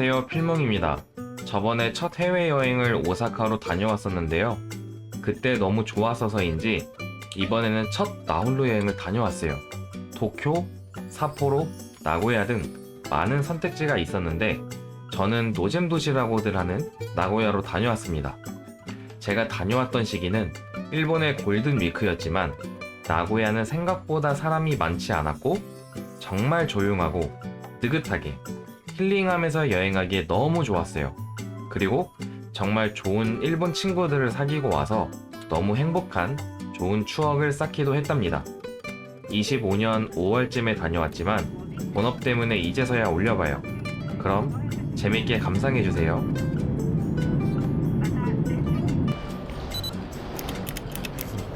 안녕하세요 필몽입니다. 저번에 첫 해외여행을 오사카로 다녀왔었는데요. 그때 너무 좋았어서인지 이번에는 첫 나홀로 여행을 다녀왔어요. 도쿄, 사포로, 나고야 등 많은 선택지가 있었는데 저는 노잼 도시라고들 하는 나고야로 다녀왔습니다. 제가 다녀왔던 시기는 일본의 골든 위크였지만 나고야는 생각보다 사람이 많지 않았고 정말 조용하고 느긋하게 힐링하면서 여행하기에 너무 좋았어요. 그리고 정말 좋은 일본 친구들을 사귀고 와서 너무 행복한 좋은 추억을 쌓기도 했답니다. 25년 5월쯤에 다녀왔지만 본업 때문에 이제서야 올려봐요. 그럼 재밌게 감상해주세요.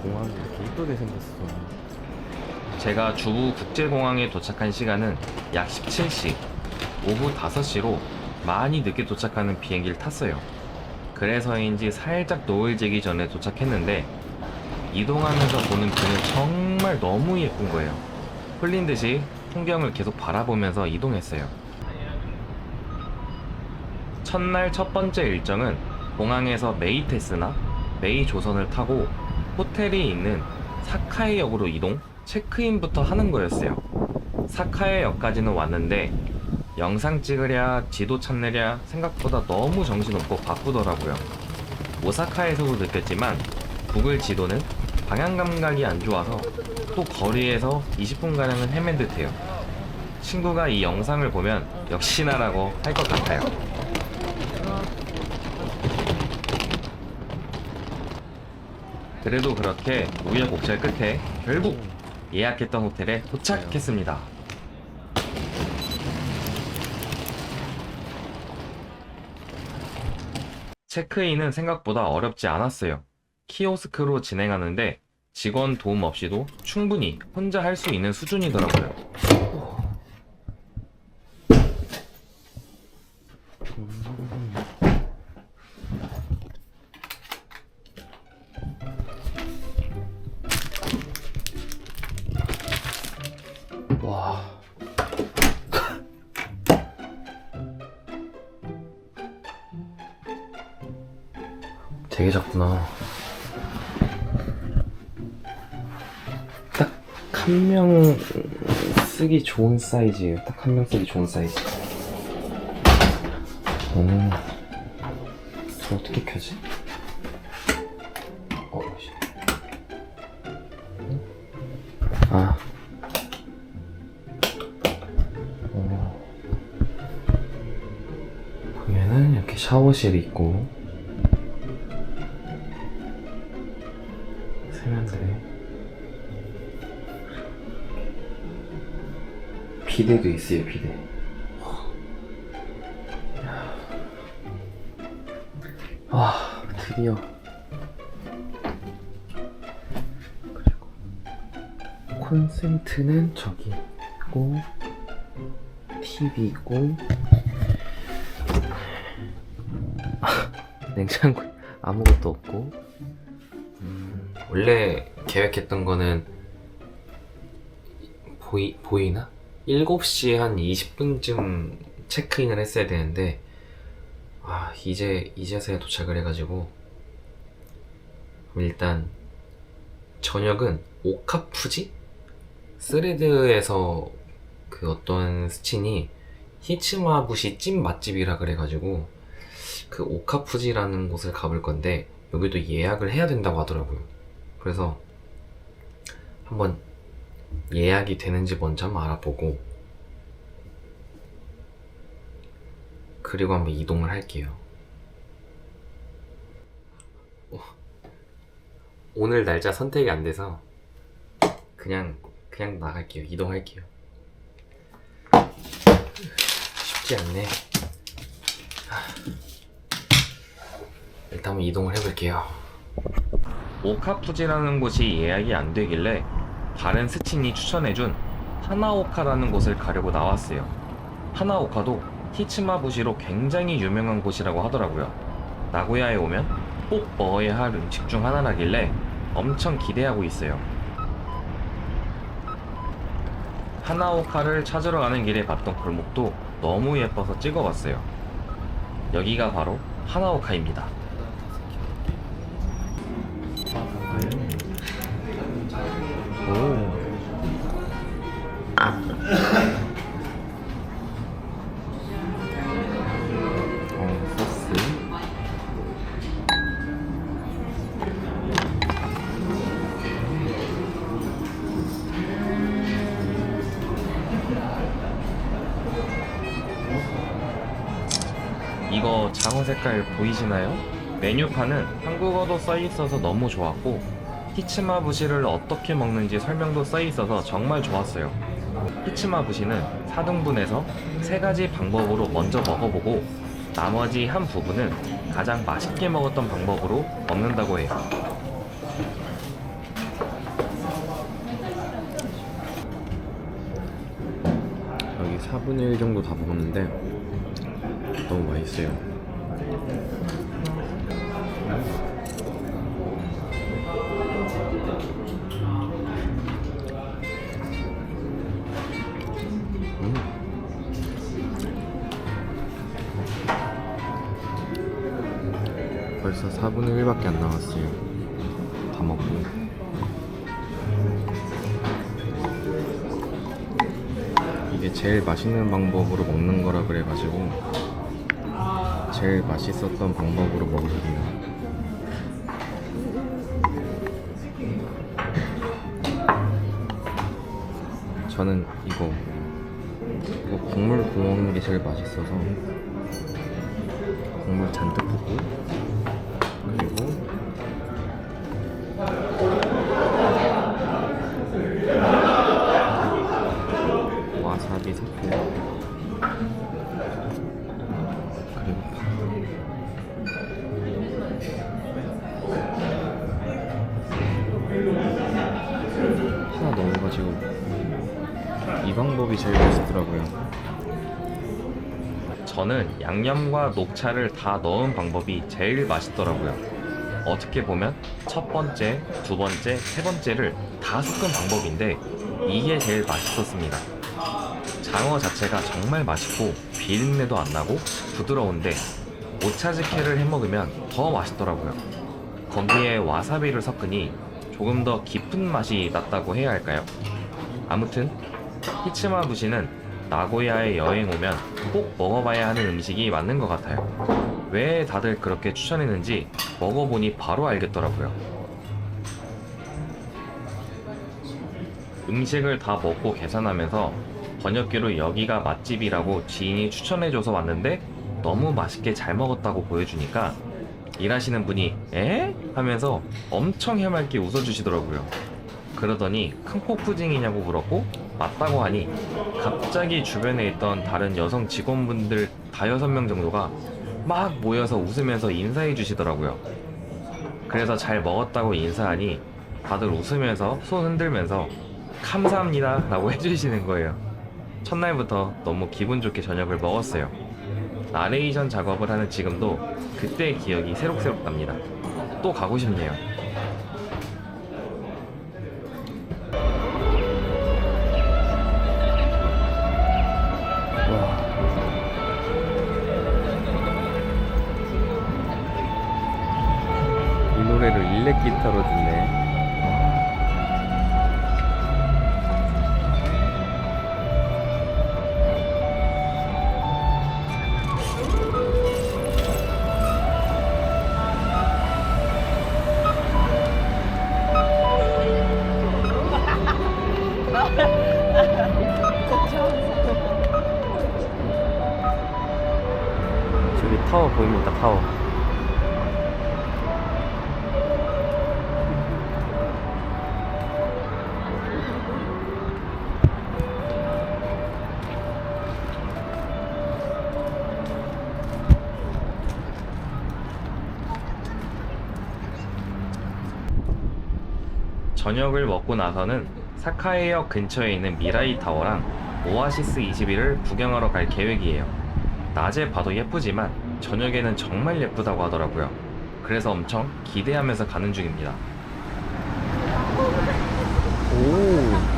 공항이 이렇게 이쁘게 생겼어. 제가 주부 국제공항에 도착한 시간은 약 17시, 오후 5시로 많이 늦게 도착하는 비행기를 탔어요. 그래서인지 살짝 노을 지기 전에 도착했는데 이동하면서 보는 뷰는 정말 너무 예쁜 거예요. 홀린 듯이 풍경을 계속 바라보면서 이동했어요. 첫날 첫 번째 일정은 공항에서 메이테스나 메이 조선을 타고 호텔이 있는 사카이역으로 이동, 체크인부터 하는 거였어요. 사카이역까지는 왔는데 영상 찍으랴 지도 찾느랴 생각보다 너무 정신없고 바쁘더라고요. 오사카에서도 느꼈지만 구글 지도는 방향 감각이 안 좋아서 또 거리에서 20분가량은 헤맨 듯해요. 친구가 이 영상을 보면 역시나라고 할 것 같아요. 그래도 그렇게 우여곡절 끝에 결국 예약했던 호텔에 도착했습니다. 체크인은 생각보다 어렵지 않았어요. 키오스크로 진행하는데 직원 도움 없이도 충분히 혼자 할 수 있는 수준이더라고요. 쓰기 좋은 사이즈예요. 딱 한 명 쓰기 좋은 사이즈. 오. 저 어떻게 켜지? 어, 씨. 아. 어. 보면은 이렇게 샤워실이 있고 비데도 있어요 비데 아 드디어. 그리고 콘센트는 저기 있고 TV 있고. 아, 냉장고 아무것도 없고. 음, 원래 계획했던 거는 보이, 보이나? 7시에 한 20분쯤 체크인을 했어야 되는데 아 이제 이제서야 도착을 해가지고 일단 저녁은 오카푸지? 스레드에서 그 어떤 스친이 히츠마부시 찜 맛집이라 그래가지고 그 오카푸지라는 곳을 가볼 건데 여기도 예약을 해야 된다고 하더라고요. 그래서 한번 예약이 되는지 먼저 한번 알아보고 그리고 한번 이동을 할게요. 어, 오늘 날짜 선택이 안 돼서 그냥 그냥 나갈게요. 이동할게요. 쉽지 않네. 일단 한번 이동을 해볼게요. 오카푸지라는 곳이 예약이 안 되길래 다른 스친이 추천해준 하나오카라는 곳을 가려고 나왔어요. 하나오카도 히츠마부시로 굉장히 유명한 곳이라고 하더라고요. 나고야에 오면 꼭 먹어야 할 음식 중 하나라길래 엄청 기대하고 있어요. 하나오카를 찾으러 가는 길에 봤던 골목도 너무 예뻐서 찍어봤어요. 여기가 바로 하나오카입니다. 장어 색깔 보이시나요? 메뉴판은 한국어도 써 있어서 너무 좋았고 히츠마 부시를 어떻게 먹는지 설명도 써 있어서 정말 좋았어요. 히츠마 부시는 4등분해서 세 가지 방법으로 먼저 먹어보고 나머지 한 부분은 가장 맛있게 먹었던 방법으로 먹는다고 해요. 여기 4분의 1 정도 다 먹었는데 너무 맛있어요. 음. 벌써 4분의 1밖에 안 남았어요. 다 먹고. 이게 제일 맛있는 방법으로 먹는 거라 그래가지고 제일 맛있었던 방법으로 먹을게요. 저는 이거 이거 국물 부어 먹는 게 제일 맛있어서 국물 잔뜩 붓고 저는 양념과 녹차를 다 넣은 방법이 제일 맛있더라고요. 어떻게 보면 첫 번째, 두 번째, 세 번째를 다 섞은 방법인데 이게 제일 맛있었습니다. 장어 자체가 정말 맛있고 비린내도 안 나고 부드러운데 오차즈케를 해 먹으면 더 맛있더라고요. 거기에 와사비를 섞으니 조금 더 깊은 맛이 났다고 해야 할까요? 아무튼 히츠마 부시는 나고야에 여행 오면 꼭 먹어봐야 하는 음식이 맞는 것 같아요. 왜 다들 그렇게 추천했는지 먹어보니 바로 알겠더라고요. 음식을 다 먹고 계산하면서 번역기로 여기가 맛집이라고 지인이 추천해줘서 왔는데 너무 맛있게 잘 먹었다고 보여주니까 일하시는 분이 에? 하면서 엄청 해맑게 웃어주시더라고요. 그러더니 큰 코 푸딩이냐고 물었고 맞다고 하니 갑자기 주변에 있던 다른 여성 직원분들 다 여섯 명 정도가 막 모여서 웃으면서 인사해 주시더라고요. 그래서 잘 먹었다고 인사하니 다들 웃으면서 손 흔들면서 감사합니다 라고 해주시는 거예요. 첫날부터 너무 기분 좋게 저녁을 먹었어요. 나레이션 작업을 하는 지금도 그때의 기억이 새록새록 납니다. 또 가고 싶네요. 일렉 기타로 듣네. 타워 보입니다, 타워. 저녁을 먹고 나서는 사카이역 근처에 있는 미라이 타워랑 오아시스 21을 구경하러 갈 계획이에요. 낮에 봐도 예쁘지만 저녁에는 정말 예쁘다고 하더라고요. 그래서 엄청 기대하면서 가는 중입니다. 오.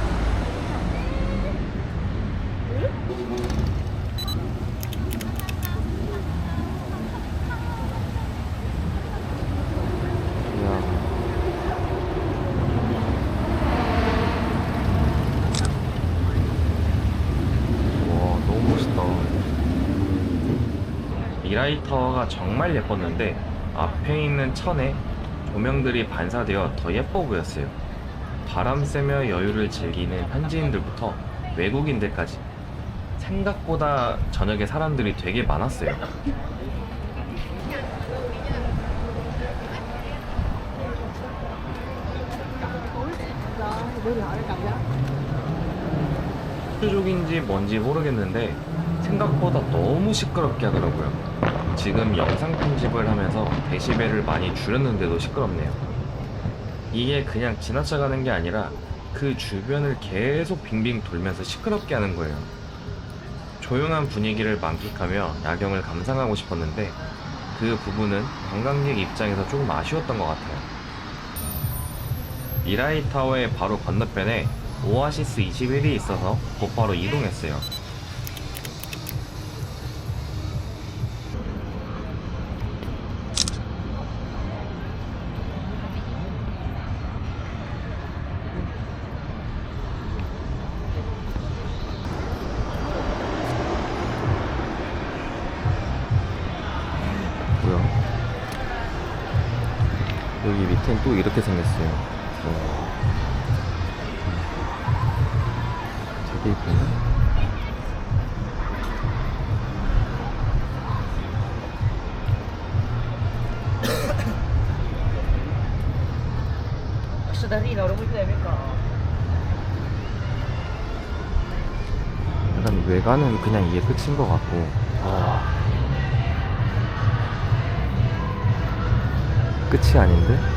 정말 예뻤는데 앞에 있는 천에 조명들이 반사되어 더 예뻐 보였어요. 바람 쐬며 여유를 즐기는 현지인들부터 외국인들까지 생각보다 저녁에 사람들이 되게 많았어요. 수족인지 뭔지 모르겠는데 생각보다 너무 시끄럽게 하더라고요. 지금 영상 편집을 하면서 데시벨을 많이 줄였는데도 시끄럽네요. 이게 그냥 지나쳐가는 게 아니라 그 주변을 계속 빙빙 돌면서 시끄럽게 하는 거예요. 조용한 분위기를 만끽하며 야경을 감상하고 싶었는데 그 부분은 관광객 입장에서 조금 아쉬웠던 것 같아요. 미라이 타워의 바로 건너편에 오아시스 21이 있어서 곧바로 이동했어요. 또 이렇게 생겼어요. 어. 되게 이쁘네. 약간 외관은 그냥 이게 끝인 것 같고. 아. 끝이 아닌데?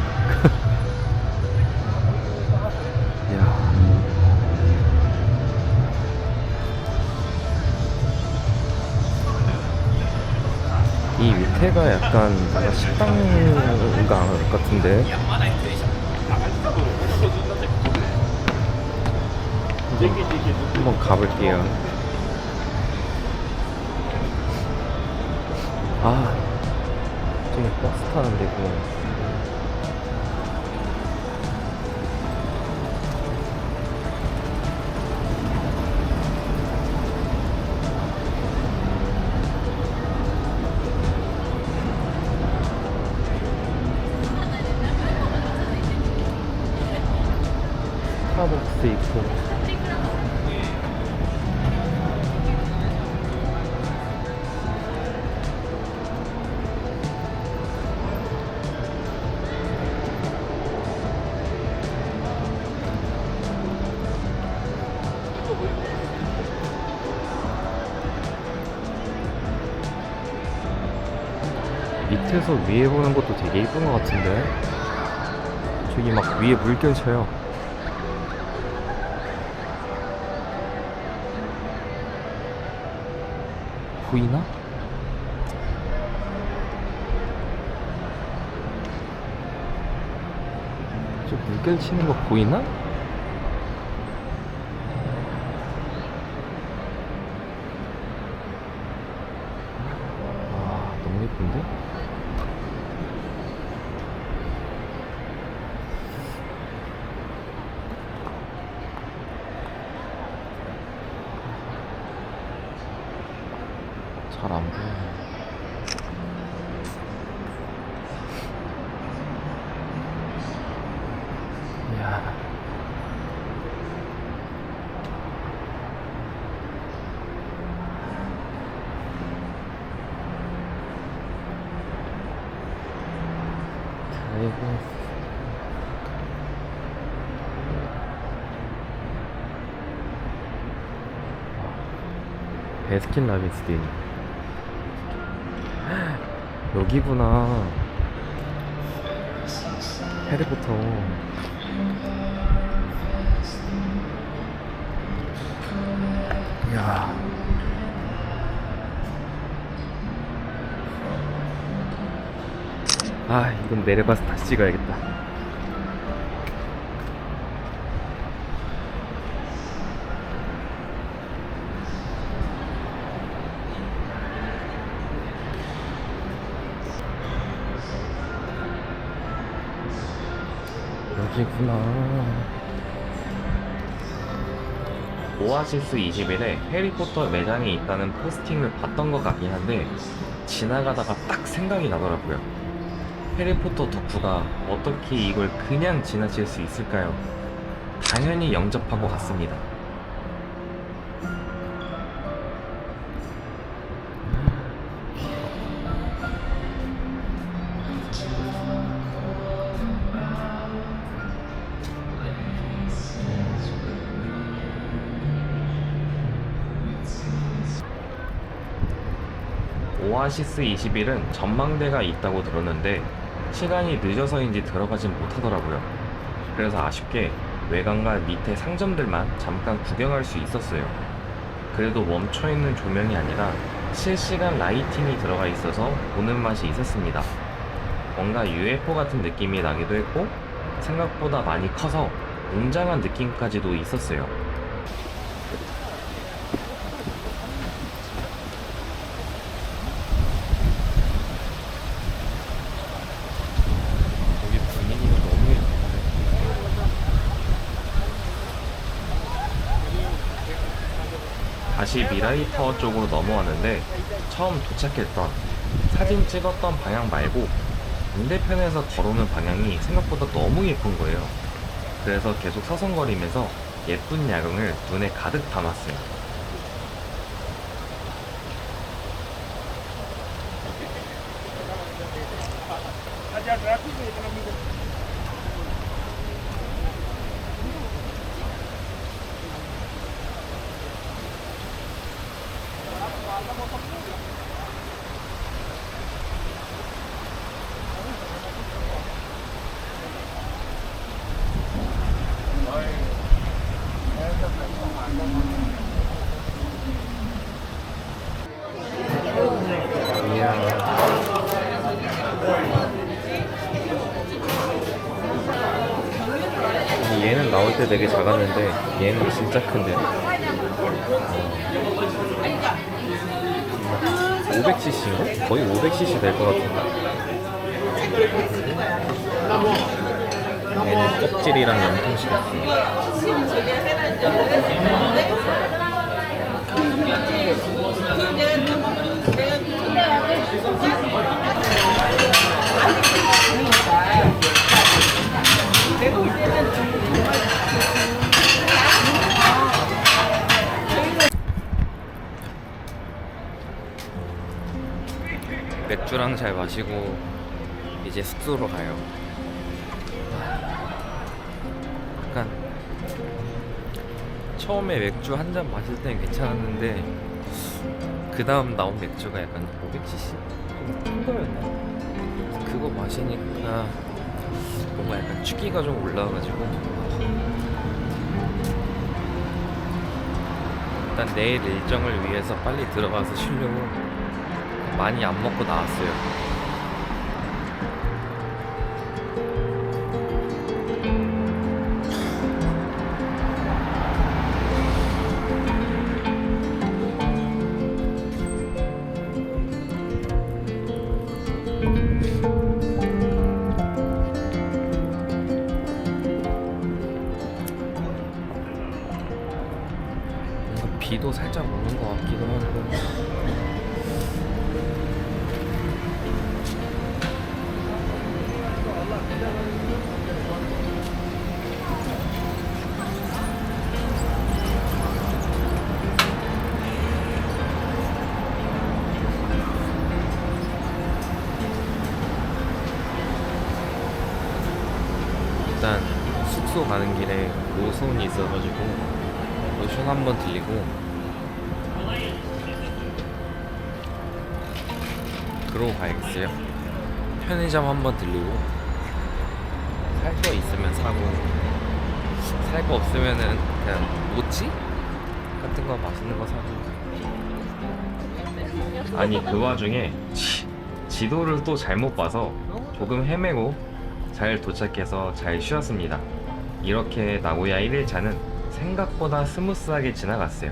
밑에가 약간 식당가 같은데? 한번 가볼게요. 아, 저기 버스 타는. 스 밑에서 위에 보는 것도 되게 이쁜 것 같은데 저기 막 위에 물결 쳐요 보이나? 저 물결 치는 거 보이나? 아 너무 예쁜데? 잘 안 보여. 이야. 아이고. 베스킨 라빈스도 있네. 여기구나. 해리포터. 이야. 아, 이건 내려가서 다시 찍어야겠다. 여기구나. 오아시스 21에 해리포터 매장이 있다는 포스팅을 봤던 것 같긴 한데 지나가다가 딱 생각이 나더라고요. 해리포터 덕후가 어떻게 이걸 그냥 지나칠 수 있을까요? 당연히 영접하고 갔습니다. 오아시스 21은 전망대가 있다고 들었는데 시간이 늦어서인지 들어가진 못하더라고요. 그래서 아쉽게 외관과 밑에 상점들만 잠깐 구경할 수 있었어요. 그래도 멈춰있는 조명이 아니라 실시간 라이팅이 들어가 있어서 보는 맛이 있었습니다. 뭔가 UFO 같은 느낌이 나기도 했고 생각보다 많이 커서 웅장한 느낌까지도 있었어요. 여기 분위기가 너무 예쁘네. 다시 미라이 타워 쪽으로 넘어왔는데 처음 도착했던 사진 찍었던 방향 말고 반대편에서 걸어오는 방향이 생각보다 너무 예쁜 거예요. 그래서 계속 서성거리면서 예쁜 야경을 눈에 가득 담았어요. 얘는 나올 때 되게 작았는데 얘는 진짜 큰데. 500cc인가? 거의 500cc 될 것 같은데. 얘는 껍질이랑 염통식 같습니 맥주랑 잘 마시고 이제 숙소로 가요. 약간 처음에 맥주 한 잔 마실 땐 괜찮았는데 그 다음 나온 맥주가 약간 500cc 큰 거였나? 그거 마시니까 뭔가 약간 취기가 좀 올라와가지고 일단 내일 일정을 위해서 빨리 들어가서 쉬려고 많이 안 먹고 나왔어요. 비도 살짝 오는 것 같기 로션 한번 들리고. 그러고 가야겠어요. 편의점 한 번 들리고. 살 거 있으면 사고. 살 거 없으면은 그냥 모찌 같은 거 맛있는 거 사고. 아니 그 와중에 지, 지도를 또 잘못 봐서 조금 헤매고 잘 도착해서 잘 쉬었습니다. 이렇게 나고야 1일차는 생각보다 스무스하게 지나갔어요.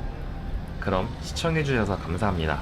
그럼 시청해주셔서 감사합니다.